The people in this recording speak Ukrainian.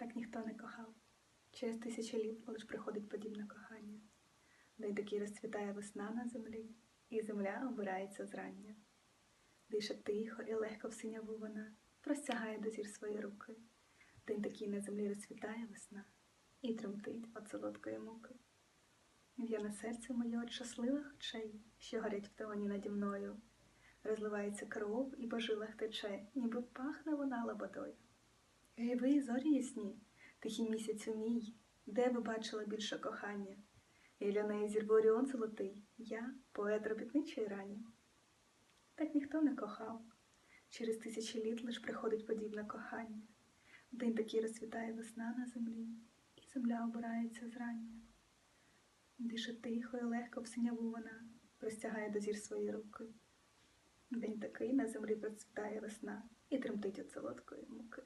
Так ніхто не кохав. Через тисячі літ лиш приходить подібне кохання. День такий розцвітає весна на землі, і земля обирається зрання. Дише тихо і легко в синяву вона, простягає до зір свої руки. День такий на землі розцвітає весна, і тремтить від солодкої муки. В'яне серце моє від щасливих очей, що горять в тооні наді мною. Розливається кров і по жилах тече, ніби пахне вона лободою. Гей ви, зорі ясні, тихий місяцю мій, де ви бачила більше кохання? І для неї зірву Оріон золотий, я поет робітничої рані. Так ніхто не кохав. Через тисячі літ лиш приходить подібне кохання. День такий розцвітає весна на землі, і земля обирається зрання. Дише тихо і легко в синяву вона, простягає до зір свої руки. День такий на землі процвітає весна і тремтить від солодкої муки.